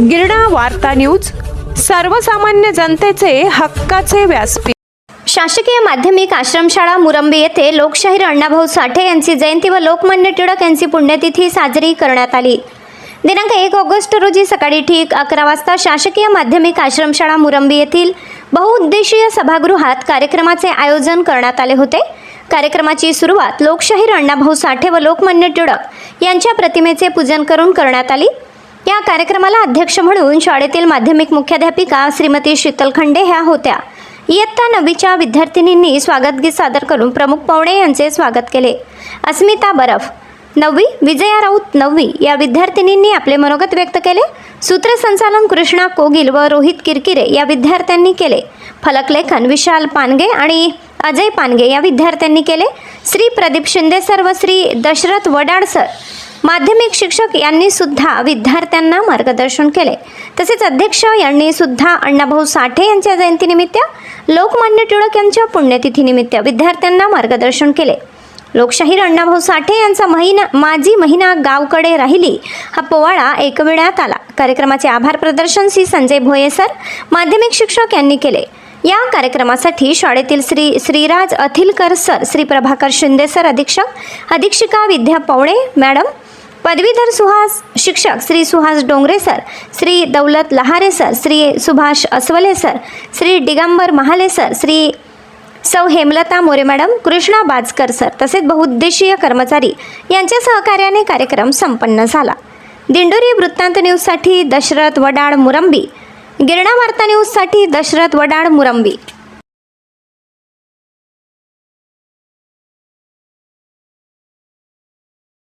गिरणा वार्ता न्यूज सर्वसामान्य जनतेचे हक्काचे व्यासपीठ. शासकीय माध्यमिक आश्रमशाळा मुरंबी येथे लोकशाहीर अण्णाभाऊ साठे यांची जयंती व लोकमान्य टिळक यांची पुण्यतिथी साजरी करण्यात आली. दिनांक एक ऑगस्ट रोजी सकाळी ठीक अकरा वाजता शासकीय माध्यमिक आश्रमशाळा मुरंबी येथील बहुउद्देशीय सभागृहात कार्यक्रमाचे आयोजन करण्यात आले होते. कार्यक्रमाची सुरुवात लोकशाहीर अण्णाभाऊ साठे व लोकमान्य टिळक यांच्या प्रतिमेचे पूजन करून करण्यात आली. या कार्यक्रमाला अध्यक्ष म्हणून शाळेतील माध्यमिक मुख्याध्यापिका श्रीमती शीतल खंडे ह्या होत्या. इयत्ता नववीच्या विद्यार्थिनींनी स्वागतगीत सादर करून प्रमुख पाहुणे यांचे स्वागत केले. अस्मिता बरफ नववी विजया राऊत नववी या विद्यार्थिनींनी आपले मनोगत व्यक्त केले. सूत्रसंचालन कृष्णा कोगिल व रोहित किरकिरे या विद्यार्थ्यांनी केले. फलकलेखन विशाल पानगे आणि अजय पानगे या विद्यार्थ्यांनी केले. श्री प्रदीप शिंदे सर व श्री दशरथ वडाड सर. माध्यमिक शिक्षक यांनी सुद्धा विद्यार्थ्यांना मार्गदर्शन केले. तसेच अध्यक्ष यांनी सुद्धा अण्णाभाऊ साठे यांच्या जयंतीनिमित्त लोकमान्य टिळक यांच्या पुण्यतिथीनिमित्त विद्यार्थ्यांना मार्गदर्शन केले. लोकशाहीर अण्णाभाऊ साठे यांचा महिना माझी महिना गावकडे राहिली हा पोवाडा एकविण्यात आला. कार्यक्रमाचे आभार प्रदर्शन श्री संजय भोये सर माध्यमिक शिक्षक यांनी केले. या कार्यक्रमासाठी शाळेतील श्री श्रीराज अथिलकर सर श्री प्रभाकर शिंदे सर अधीक्षक अधीक्षिका विद्या पवणे मॅडम पदवीधर सुहास शिक्षक Shri Suhas Dongre sir Shri Daulat Lahare sir Shri Subhash Asawale sir Shri Digambar Mahale sir Shri सौ हेमलता मोरे मॅडम कृष्णा बाजकर सर तसेच बहुउद्देशीय कर्मचारी यांच्या सहकार्याने कार्यक्रम संपन्न झाला. दिंडोरी वृत्तांत न्यूजसाठी दशरथ वडाळ मुरंबी. गिरणा वार्ता न्यूजसाठी दशरथ वडाळ मुरंबी